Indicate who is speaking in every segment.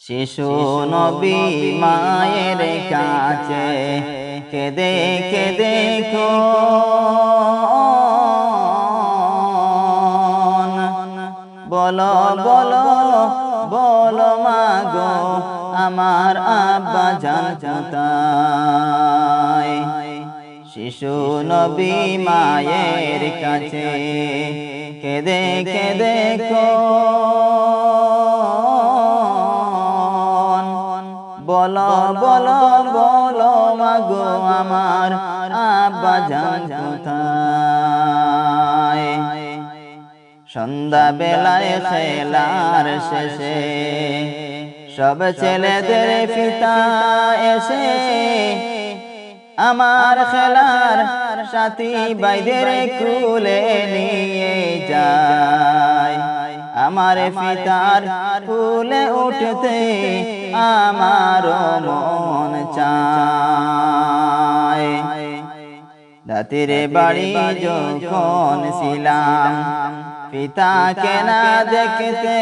Speaker 1: শিশু নবী মায়ের কাছে কেদে কেদে বলো বলো বলো মাগো আমার আব্বা জান কোথায় শিশু নবী মায়ের কাছে কেদে কেদে বলো বলো বলো মাগো আমার আব্বা জান কোথায়? সন্ধ্যা বেলায় খেলার শেষে সব ছেলেদের পিতা এসে আমার খেলার সাথী বাইদের কুলে নিয়ে আমার পিতার ফুলে উঠতে আমার মন চায়। দাতির বাড়ি যখন ছিলাম পিতাকে না দেখতে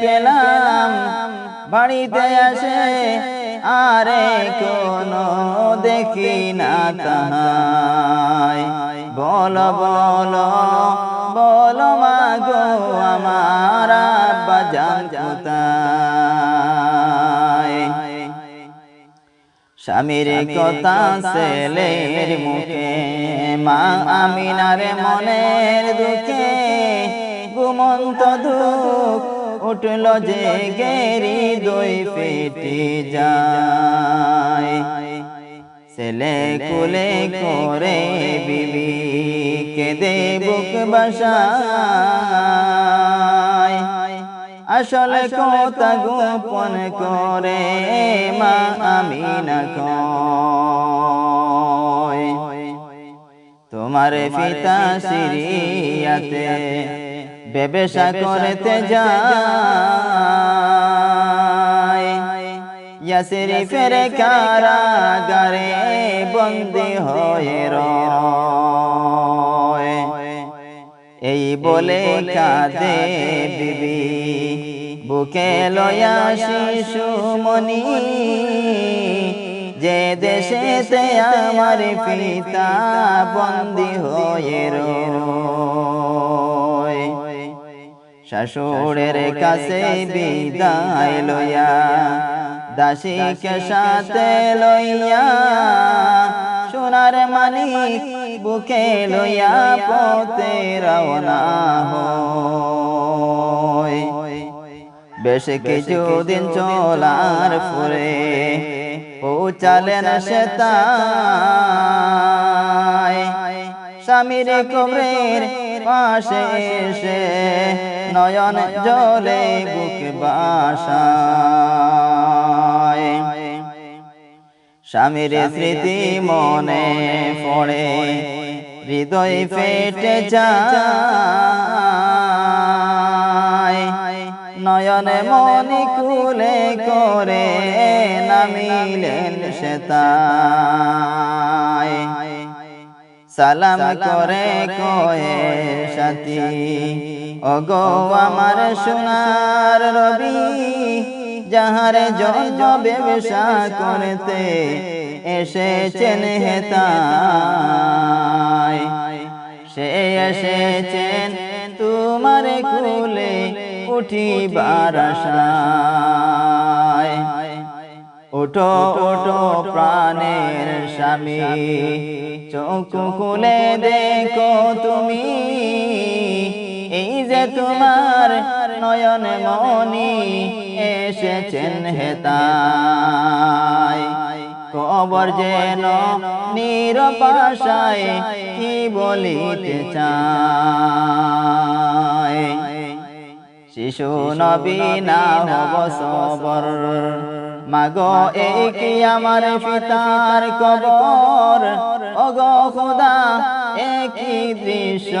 Speaker 1: পেলাম। বাড়িতে আসে আরে কোনো দেখি না তাহাই। বলো বলো কোথায় স্বামীর কথা ছেলের মুখে, মা আমিনার মনের দুঃখে ঘুমন্ত দুঃখ উঠল যে গেরি দই পেটে যায়। ছেলে কুলে করে বিবি কেঁদে বুক বাসায়। আসলে কথা গোপন করে মা আমি না তোমার পিতা সিরিয়াতে ব্যবসা করতে যায়। ইয়াসিরি ফেরে কারাগারে বন্দি হয়ে রয়। এই বলে কাঁদে বিবি। বুকে লয়া শিশু মনি যে দেশেতে আমার পিতা বন্দি হয়ে রয়। শাশুড়ের কাছে বিদায় লইয়া দাসীকে সাথে লইয়া সোনার মানিক বুকে লইয়া পথে রওনা হয় বেশ কিছুদিন চলার পরে পৌঁছালেন সে তাই স্বামীর কবরের পাশে এসে নয়ন জলে বুক বাসায়। স্বামীর স্মৃতি মনে পড়ে। হৃদয় ফেটে যায়। নয়নে মনি কুলে করে নামিলেন সে তাই সালাম করে কয়ে সাথী। ওগো আমার সোনার রবি। যাহারে জন্য ব্যবসা করতে এসেছেন হেতায় সে এসেছেন তোমার কুলে উঠিবার আশায়। ওঠো ওঠো প্রাণের স্বামী। চোখ খুলে দেখো তুমি। এই যে তোমার নয়ন মনি এসেছেন হেতায় কবর যেন নিরপাশায় কি বলিতে চায়? শিশু নবী না হব সবর মাগো এই কি আমার পিতার কবর, ওগো খোদা একই দৃশ্য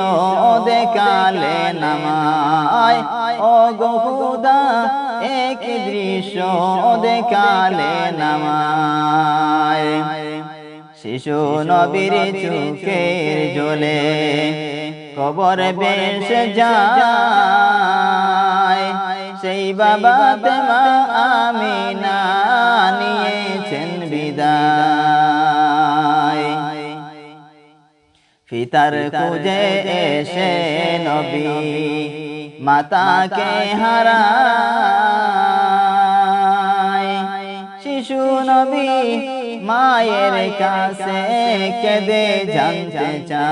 Speaker 1: দেখালে নামায়। ওগো খোদা এক দৃশ্য দেখালে নামায়। শিশু নবীর চোখের জলে কবর বেশ যায়। সেই বাবা মা আমি পিতার খুঁজে এসে নবী মাতাকে হারায়। শিশু নবী মায়ের কাছে কেঁদে জানতে চায়।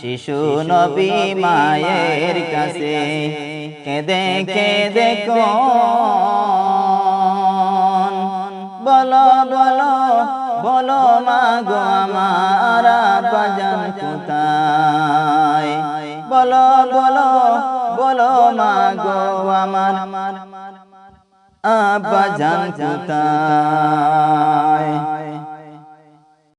Speaker 1: শিশু নবী মায়ের কাছে কেঁদে কেঁদে কোন। বলো বলো বলো মা গো আমার বাজান কোথায়? বলো বলো বলো মা গো আমার আব্বা জান কোথায়?